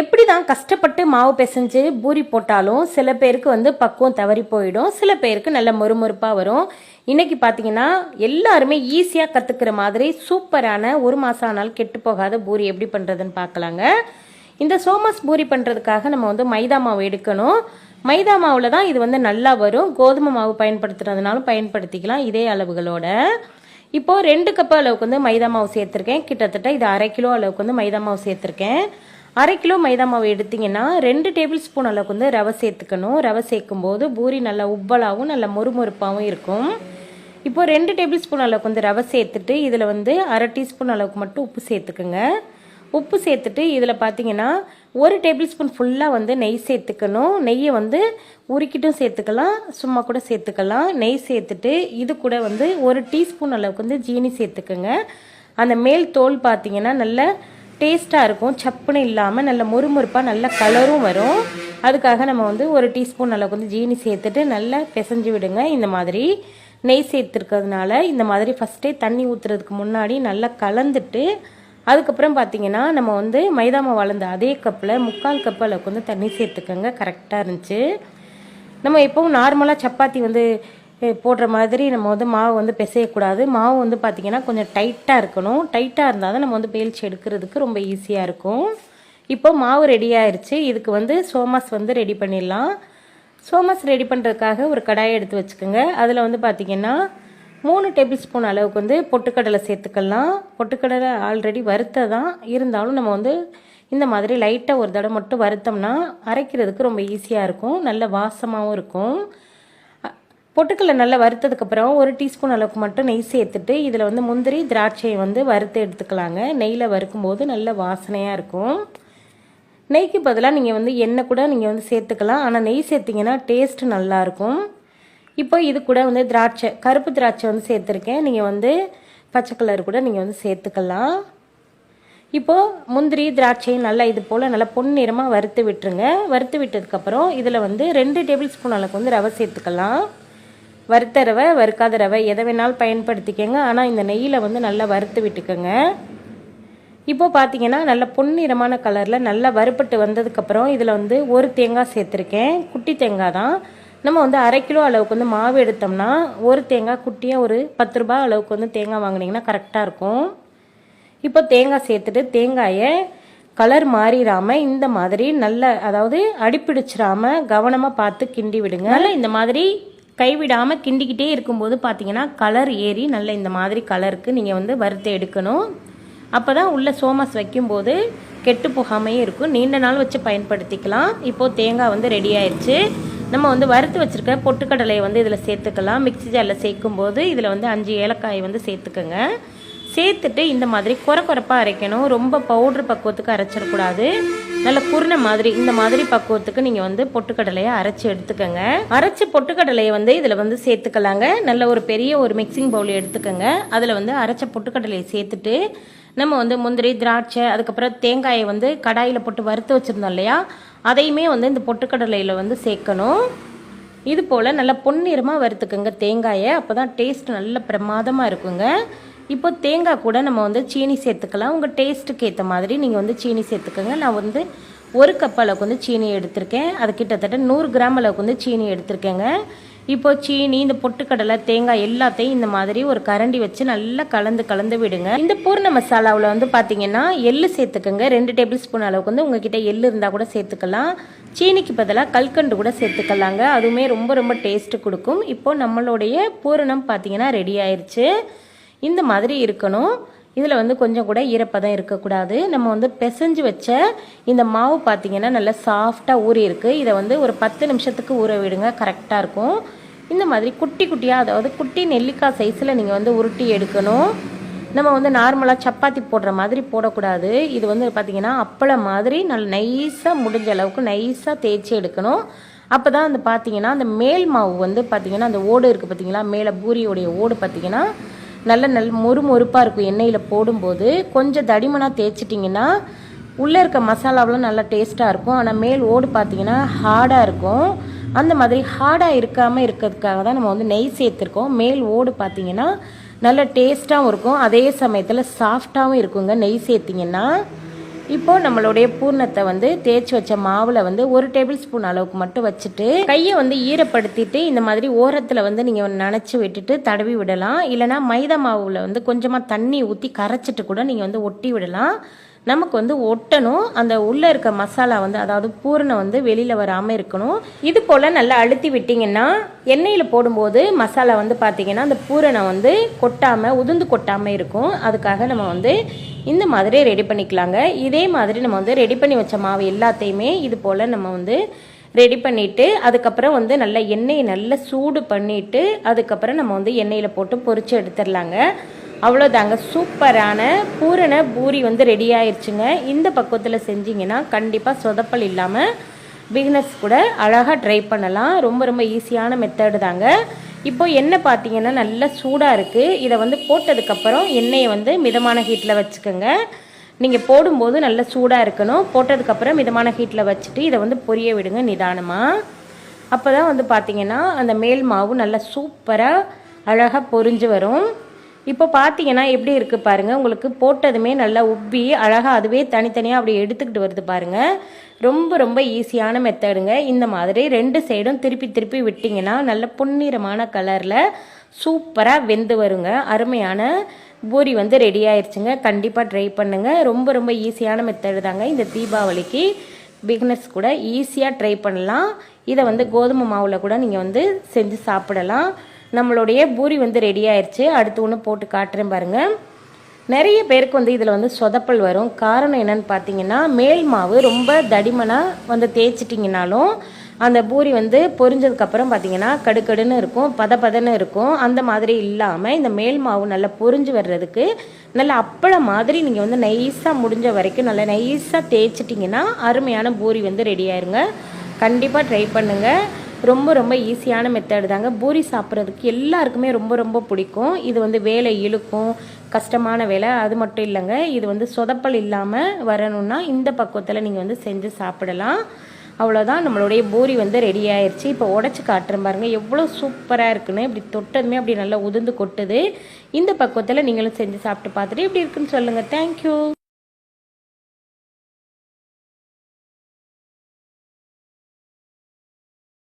எப்படி தான் கஷ்டப்பட்டு மாவு பிசைஞ்சு பூரி போட்டாலும் சில பேருக்கு வந்து பக்குவம் தவறி போயிடும். சில பேருக்கு நல்ல மொறுமொறுப்பாக வரும். இன்றைக்கி பார்த்தீங்கன்னா எல்லாருமே ஈஸியாக கற்றுக்கிற மாதிரி சூப்பரான ஒரு மாதம் ஆனாலும் கெட்டு போகாத பூரி எப்படி பண்ணுறதுன்னு பார்க்கலாங்க இந்த சோமாஸ் பூரி பண்ணுறதுக்காக நம்ம வந்து மைதா மாவு எடுக்கணும். மைதா மாவில் தான் இது வந்து நல்லா வரும். கோதுமை மாவு பயன்படுத்துறதுனாலும் பயன்படுத்திக்கலாம் இதே அளவுகளோட. இப்போது ரெண்டு கப் அளவுக்கு வந்து மைதா மாவு சேர்த்துருக்கேன். கிட்டத்தட்ட இது அரை கிலோ அளவுக்கு வந்து மைதா மாவு சேர்த்துருக்கேன். அரை கிலோ மைதா மாவு எடுத்தீங்கன்னா ரெண்டு டேபிள் ஸ்பூன் அளவுக்கு வந்து ரவை சேர்த்துக்கணும். ரவை சேர்க்கும் போது பூரி நல்லா உப்பலாகவும் நல்லா மொறுமொறுப்பாகவும் இருக்கும். இப்போ ரெண்டு டேபிள் ஸ்பூன் அளவுக்கு வந்து ரவை சேர்த்துட்டு இதில் வந்து அரை டீஸ்பூன் அளவுக்கு மட்டும் உப்பு சேர்த்துக்குங்க. உப்பு சேர்த்துட்டு இதில் பார்த்தீங்கன்னா ஒரு டேபிள் ஸ்பூன் ஃபுல்லாக வந்து நெய் சேர்த்துக்கணும். நெய்யை வந்து உருக்கிட்டும் சேர்த்துக்கலாம் சும்மா கூட சேர்த்துக்கலாம். நெய் சேர்த்துட்டு இது கூட வந்து ஒரு டீஸ்பூன் அளவுக்கு வந்து ஜீனி சேர்த்துக்கோங்க. அந்த மேல் தோல் பார்த்தீங்கன்னா நல்ல டேஸ்ட்டாக இருக்கும். சப்புன்னு இல்லாமல் நல்ல முறுமுறுப்பாக நல்ல கலரும் வரும். அதுக்காக நம்ம வந்து ஒரு டீஸ்பூன் அளவுக்கு வந்து ஜீனி சேர்த்துட்டு நல்லா பிசைஞ்சு விடுங்க. இந்த மாதிரி நெய் சேர்த்துருக்கிறதுனால இந்த மாதிரி ஃபஸ்ட்டே தண்ணி ஊற்றுறதுக்கு முன்னாடி நல்லா கலந்துட்டு அதுக்கப்புறம் பார்த்தீங்கன்னா நம்ம வந்து மைதா மாவு வளர்ந்த அதே கப்பில் முக்கால் கப் அளவுக்கு வந்து தண்ணி சேர்த்துக்கோங்க. கரெக்டாக இருந்துச்சு. நம்ம எப்பவும் நார்மலாக சப்பாத்தி வந்து போடுற மாதிரி நம்ம வந்து மாவு வந்து பிசையக்கூடாது. மாவு வந்து பார்த்திங்கன்னா கொஞ்சம் டைட்டாக இருக்கணும். டைட்டாக இருந்தால் தான் நம்ம வந்து பேல்ச்சி எடுக்கிறதுக்கு ரொம்ப ஈஸியாக இருக்கும். இப்போ மாவு ரெடி ஆயிடுச்சு இதுக்கு வந்து சோமாஸ் வந்து ரெடி பண்ணிடலாம். சோமாஸ் ரெடி பண்ணுறதுக்காக ஒரு கடாயை எடுத்து வச்சுக்கோங்க. அதில் வந்து பார்த்திங்கன்னா மூணு டேபிள் ஸ்பூன் அளவுக்கு வந்து பொட்டுக்கடலை சேர்த்துக்கலாம். பொட்டுக்கடலை ஆல்ரெடி வறுத்ததான். இருந்தாலும் நம்ம வந்து இந்த மாதிரி லைட்டாக ஒரு தடவை மட்டும் வறுத்தோம்னா அரைக்கிறதுக்கு ரொம்ப ஈஸியாக இருக்கும். நல்ல வாசமாகவும் இருக்கும். பொட்டுக்களை நல்லா வறுத்ததுக்கப்புறம் ஒரு டீஸ்பூன் அளவுக்கு மட்டும் நெய் சேர்த்துட்டு இதில் வந்து முந்திரி திராட்சையை வந்து வறுத்து எடுத்துக்கலாங்க. நெய்யில் வறுக்கும்போது நல்ல வாசனையாக இருக்கும். நெய்க்கு பதிலாக நீங்கள் வந்து எண்ணெய் கூட நீங்கள் வந்து சேர்த்துக்கலாம். ஆனால் நெய் சேர்த்திங்கன்னா டேஸ்ட் நல்லாயிருக்கும் இப்போ இது கூட வந்து திராட்சை கருப்பு திராட்சை வந்து சேர்த்துருக்கேன். நீங்கள் வந்து பச்சை கலர் கூட நீங்கள் வந்து சேர்த்துக்கலாம். இப்போது முந்திரி திராட்சையும் நல்லா இது போல் நல்லா பொன்னிறமாக வறுத்து விட்டுருங்க. வறுத்து விட்டதுக்கப்புறம் இதில் வந்து ரெண்டு டேபிள் ஸ்பூன் அளவுக்கு வந்து ரவை சேர்த்துக்கலாம். வறுத்த ரவை வறுக்காத ரவை எதை வேணாலும் பயன்படுத்திக்கோங்க. ஆனால் இந்த நெய்யில் வந்து நல்லா வறுத்து விட்டுக்கோங்க. இப்போ பார்த்தீங்கன்னா நல்ல பொன்னிறமான கலரில் நல்லா வறுப்பட்டு வந்ததுக்கப்புறம் இதில் வந்து ஒரு தேங்காய் சேர்த்துருக்கேன். குட்டி தேங்காய் தான். நம்ம வந்து அரை கிலோ அளவுக்கு வந்து மாவு எடுத்தோம்னா ஒரு தேங்காய் குட்டியாக ஒரு பத்து ரூபாய் அளவுக்கு வந்து தேங்காய் வாங்குனீங்கன்னா கரெக்டாக இருக்கும். இப்போ தேங்காய் சேர்த்துட்டு தேங்காயை கலர் மாறிடாமல் இந்த மாதிரி நல்ல அதாவது அடிப்பிடிச்சிடாம கவனமாக பார்த்து கிண்டி விடுங்க. இந்த மாதிரி கைவிடாமல் கிண்டிக்கிட்டே இருக்கும்போது பார்த்தீங்கன்னா கலர் ஏறி நல்ல இந்த மாதிரி கலருக்கு நீங்கள் வந்து வறுத்து எடுக்கணும். அப்போ தான் உள்ளே சோமாஸ் வைக்கும்போது கெட்டு போகாமையே இருக்கும். நீண்ட நாள் வச்சு பயன்படுத்திக்கலாம். இப்போது தேங்காய் வந்து ரெடி ஆயிடுச்சு நம்ம வந்து வறுத்து வச்சுருக்க பொட்டுக்கடலையை வந்து இதில் சேர்த்துக்கலாம். மிக்ஸி ஜாரில் சேர்க்கும்போது இதில் வந்து அஞ்சு ஏலக்காய் வந்து சேர்த்துக்கோங்க. சேர்த்துட்டு இந்த மாதிரி குறை குறைப்பாக அரைக்கணும். ரொம்ப பவுட்ரு பக்குவத்துக்கு அரைச்சிடக்கூடாது. நல்ல குருணை மாதிரி இந்த மாதிரி பக்குவத்துக்கு நீங்கள் வந்து பொட்டுக்கடலையை அரைச்சி எடுத்துக்கோங்க. அரைச்ச பொட்டுக்கடலையை வந்து இதில் வந்து சேர்த்துக்கலாங்க. நல்ல ஒரு பெரிய ஒரு மிக்சிங் பவுல் எடுத்துக்கோங்க. அதில் வந்து அரைச்ச பொட்டுக்கடலையை சேர்த்துட்டு நம்ம வந்து முந்திரி திராட்சை அதுக்கப்புறம் தேங்காயை வந்து கடாயில் போட்டு வறுத்து வச்சுருந்தோம் இல்லையா? அதையுமே வந்து இந்த பொட்டுக்கடலையில் வந்து சேர்க்கணும். இது போல் நல்லா பொன்னிறமாக வறுத்துக்குங்க தேங்காயை. அப்போ தான் டேஸ்ட் நல்ல பிரமாதமாக இருக்குங்க. இப்போ தேங்காய் கூட நம்ம வந்து சீனி சேர்த்துக்கலாம். உங்கள் டேஸ்ட்டுக்கு ஏற்ற மாதிரி நீங்கள் வந்து சீனி சேர்த்துக்கோங்க. நான் வந்து ஒரு கப் அளவுக்கு வந்து சீனி எடுத்திருக்கேன். அது கிட்டத்தட்ட நூறு கிராம் அளவுக்கு வந்து சீனி எடுத்திருக்கேங்க. இப்போ சீனி இந்த பொட்டுக்கடலை தேங்காய் எல்லாத்தையும் இந்த மாதிரி ஒரு கரண்டி வச்சு நல்லா கலந்து கலந்து விடுங்க. இந்த பூர்ண மசாலாவில் வந்து பார்த்தீங்கன்னா எள்ளு சேர்த்துக்கோங்க. ரெண்டு டேபிள் ஸ்பூன் அளவுக்கு வந்து உங்ககிட்ட எள்ளு இருந்தால் கூட சேர்த்துக்கலாம். சீனிக்கு பதிலாக கல்கண்டு கூட சேர்த்துக்கலாங்க. அதுவுமே ரொம்ப ரொம்ப டேஸ்ட்டு கொடுக்கும். இப்போ நம்மளுடைய பூரணம் பார்த்தீங்கன்னா ரெடி ஆயிடுச்சு இந்த மாதிரி இருக்கணும். இதில் வந்து கொஞ்சம் கூட ஈரப்பதம் இருக்கக்கூடாது. நம்ம வந்து பிசைஞ்சு வச்ச இந்த மாவு பார்த்தீங்கன்னா நல்லா சாஃப்டாக ஊறி இருக்குது இதை வந்து ஒரு பத்து நிமிஷத்துக்கு ஊற விடுங்க. கரெக்டாக இருக்கும். இந்த மாதிரி குட்டி குட்டியாக அதாவது குட்டி நெல்லிக்காய் சைஸில் நீங்கள் வந்து உருட்டி எடுக்கணும். நம்ம வந்து நார்மலாக சப்பாத்தி போடுற மாதிரி போடக்கூடாது. இது வந்து பார்த்தீங்கன்னா அப்பளம் மாதிரி நல்ல நைஸாக முடிஞ்ச அளவுக்கு நைஸாக தேய்ச்சி எடுக்கணும். அப்போ தான் அந்த பார்த்தீங்கன்னா அந்த மேல் மாவு வந்து பார்த்திங்கன்னா அந்த ஓடு இருக்குது பார்த்திங்களா மேலே பூரியோடைய ஓடு பார்த்திங்கன்னா நல்ல நல் மொறு மொறுப்பாக இருக்கும் எண்ணெயில் போடும்போது கொஞ்சம் தடிமனாக தேய்ச்சிட்டிங்கன்னா உள்ளே இருக்க மசாலாவெலாம் நல்லா டேஸ்ட்டாக இருக்கும். ஆனால் மேல் ஓடு பார்த்தீங்கன்னா ஹார்டாக இருக்கும். அந்த மாதிரி ஹார்டாக இருக்காமல் இருக்கிறதுக்காக தான் நம்ம வந்து நெய் சேர்த்துருக்கோம். மேல் ஓடு பார்த்தீங்கன்னா நல்ல டேஸ்ட்டாகவும் இருக்கும். அதே சமயத்தில் சாஃப்டாகவும் இருக்குங்க நெய் சேர்த்திங்கன்னா. இப்போது நம்மளுடைய பூர்ணத்தை வந்து தேய்ச்சி வச்ச மாவில் வந்து ஒரு டேபிள் ஸ்பூன் அளவுக்கு மட்டும் வச்சுட்டு கையை வந்து ஈரப்படுத்திட்டு இந்த மாதிரி ஓரத்தில் வந்து நீங்கள் நினச்சி விட்டுட்டு தடவி விடலாம். இல்லைனா மைதா மாவில் வந்து கொஞ்சமாக தண்ணி ஊற்றி கரைச்சிட்டு கூட நீங்கள் வந்து ஒட்டி விடலாம். நமக்கு வந்து ஒட்டணும். அந்த உள்ளே இருக்க மசாலா வந்து அதாவது பூரணம் வந்து வெளியில் வராமல் இருக்கணும். இது போல் நல்லா அழுத்தி விட்டிங்கன்னா எண்ணெயில் போடும்போது மசாலா வந்து பார்த்திங்கன்னா அந்த பூரணம் வந்து கொட்டாமல் உதிர்ந்து கொட்டாமல் இருக்கும். அதுக்காக நம்ம வந்து இந்த மாதிரி ரெடி பண்ணிக்கலாங்க. இதே மாதிரி நம்ம வந்து ரெடி பண்ணி வச்ச மாவு எல்லாத்தையுமே இது போல் நம்ம வந்து ரெடி பண்ணிவிட்டு அதுக்கப்புறம் வந்து நல்லா எண்ணெயை நல்லா சூடு பண்ணிவிட்டு அதுக்கப்புறம் நம்ம வந்து எண்ணெயில் போட்டு பொரித்து எடுத்துடலாங்க. அவ்வளோதாங்க சூப்பரான பூரண பூரி வந்து ரெடி ஆயிடுச்சுங்க இந்த பக்குவத்தில் செஞ்சிங்கன்னா கண்டிப்பாக சொதப்பல் இல்லாமல் பிகினர்ஸ் கூட அழகாக ட்ரை பண்ணலாம். ரொம்ப ரொம்ப ஈஸியான மெத்தடு தாங்க. இப்போ எண்ணெய் பார்த்தீங்கன்னா நல்லா சூடாக இருக்குது இதை வந்து போட்டதுக்கப்புறம் எண்ணெயை வந்து மிதமான ஹீட்டில் வச்சுக்கோங்க. நீங்கள் போடும்போது நல்லா சூடாக இருக்கணும். போட்டதுக்கப்புறம் மிதமான ஹீட்டில் வச்சுட்டு இதை வந்து பொரிய விடுங்க நிதானமாக அப்போ தான் வந்து பார்த்தீங்கன்னா அந்த மேல் மாவு நல்லா சூப்பராக அழகாக பொரிஞ்சு வரும். இப்போ பார்த்தீங்கன்னா எப்படி இருக்குது பாருங்கள் உங்களுக்கு போட்டதுமே நல்லா உப்பி அழகாக அதுவே தனித்தனியாக அப்படி எடுத்துக்கிட்டு வருது பாருங்கள் ரொம்ப ரொம்ப ஈஸியான மெத்தடுங்க இந்த மாதிரி ரெண்டு சைடும் திருப்பி திருப்பி விட்டிங்கன்னா நல்ல பொன்னிறமான கலரில் சூப்பராக வெந்து வருங்க. அருமையான பூரி வந்து ரெடி ஆயிடுச்சுங்க கண்டிப்பாக ட்ரை பண்ணுங்கள் ரொம்ப ரொம்ப ஈஸியான மெத்தடு தாங்க இந்த தீபாவளிக்கு. பிகினர்ஸ் கூட ஈஸியாக ட்ரை பண்ணலாம். இதை வந்து கோதுமை மாவில் கூட நீங்கள் வந்து செஞ்சு சாப்பிடலாம். நம்மளுடைய பூரி வந்து ரெடி ஆயிடுச்சு அடுத்து ஒன்று போட்டு காட்டுறேன் பாருங்கள் நிறைய பேருக்கு வந்து இதில் வந்து சொதப்பல் வரும். காரணம் என்னன்னு பார்த்தீங்கன்னா மேல் மாவு ரொம்ப தடிமனாக வந்து தேய்ச்சிட்டிங்கனாலும் அந்த பூரி வந்து பொரிஞ்சதுக்கப்புறம் பார்த்தீங்கன்னா கடுக்கடுன்னு இருக்கும் பத பதன்னு இருக்கும். அந்த மாதிரி இல்லாமல் இந்த மேல் மாவு நல்லா பொரிஞ்சு வர்றதுக்கு நல்லா அப்பளம் மாதிரி நீங்கள் வந்து நைஸாக முடிஞ்ச வரைக்கும் நல்லா நைஸாக தேய்ச்சிட்டிங்கன்னா அருமையான பூரி வந்து ரெடி ஆயிருங்க. கண்டிப்பாக ட்ரை பண்ணுங்கள் ரொம்ப ரொம்ப ஈஸியான மெத்தடு தாங்க. பூரி சாப்பிட்றதுக்கு எல்லாருக்குமே ரொம்ப ரொம்ப பிடிக்கும். இது வந்து வேலை இழுக்கும் கஷ்டமான வேலை அது மட்டும் இல்லைங்க. இது வந்து சொதப்பல் இல்லாமல் வரணும்னா இந்த பக்குவத்தில் நீங்கள் வந்து செஞ்சு சாப்பிடலாம். அவ்வளோதான் நம்மளுடைய பூரி வந்து ரெடி ஆயிடுச்சு இப்போ உடச்சி காட்டுறேன் பாருங்கள் எவ்வளோ சூப்பராக இருக்குன்னு. இப்படி தொட்டதுமே அப்படி நல்லா உதிர்ந்து கொட்டுது. இந்த பக்குவத்தில் நீங்களும் செஞ்சு சாப்பிட்டு பார்த்துட்டு எப்படி இருக்குன்னு சொல்லுங்கள் தேங்க்யூ